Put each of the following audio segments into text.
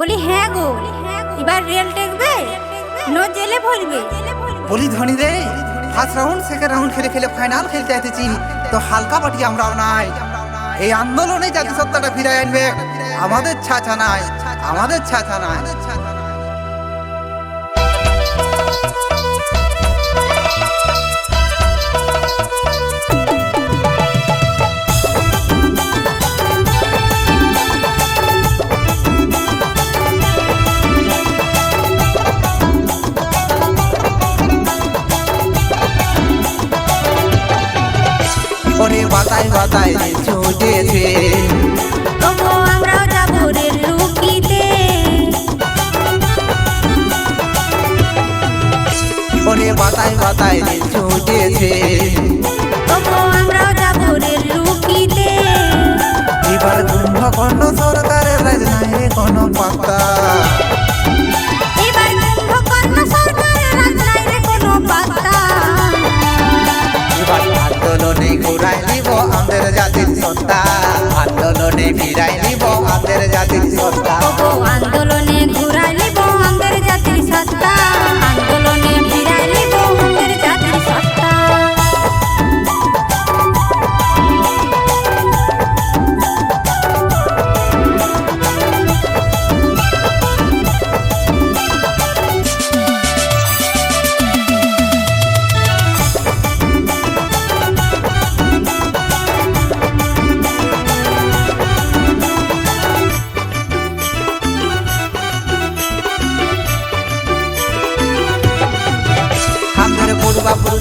বলি হ্যাঁ গো, এবার রেল টেকবে? নো জেলে ভরবে? বলি, ধনী রে, ফার্স্ট রাউন্ড, সেকেন্ড রাউন্ড খেলে খেলে ফাইনাল খেলতে আইতেছি তো হালকা পাটি আমরাও নাই। এই আন্দোলনে জাতিসত্তাটা ফিরে আনবে। আমাদের ছাছা নাই, আমাদের ছাছা নাই। ওরে বাতায় বাতায় রে ছুটেছে তবু আমরাও যাব রেল রুকিতে ওরে বাতায় বাতায় রে ছুটেছে তবু আমরাও যাব রেল রুকিতে এবার কুম্ভকর্ণ সরকারের নাই রে কোনো পাত্তা আমাদের জাতির সত্তা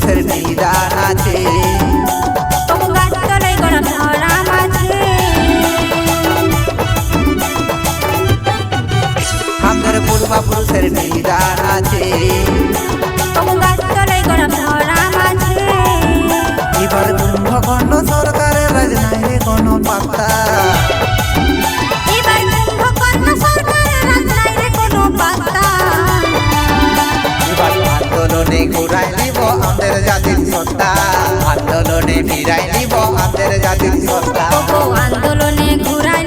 घसरली रानाचे আন্দোলনে ফিরাই নিব আমাদের জাতির আন্দোলনে ঘুরাই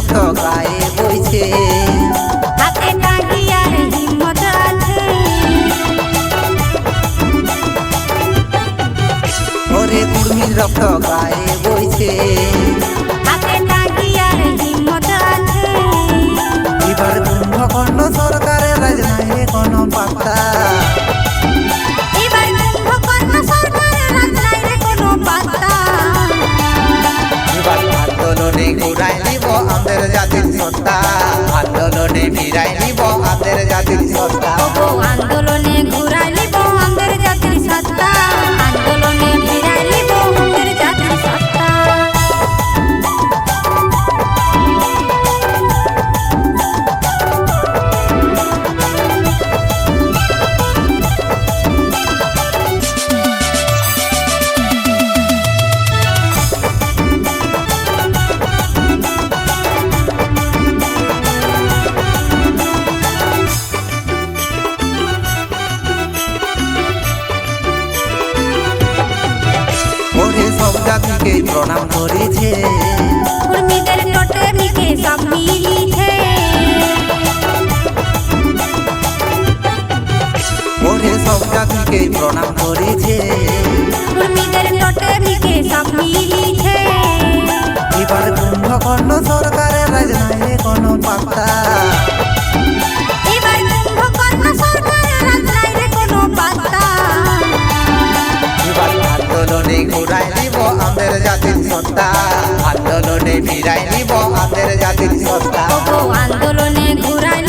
রক্ত গায়ে বইছে। হাতে টাঙ্গিয়ার হিম্মত আছে। ওরে কুর্মির রক্ত গায়ে বইছে। হাতে টাঙ্গিয়ার হিম্মত আছে। এবার কুম্ভকর্ণ সরকারের রাজ নাই রে কোনো পাত্তা আন্দোলনে ঘুরাই নিব আমাদের জাতির সত্তা। আন্দোলনে ফিরাই নিব জাতিকে প্রণাম করেছে উর্মিদের টোটে মিকে সব মিলিছে ওরে সব জাতিকে প্রণাম করেছে আমাদের জাতির সত্তা তবু আন্দোলনে ঘুরাই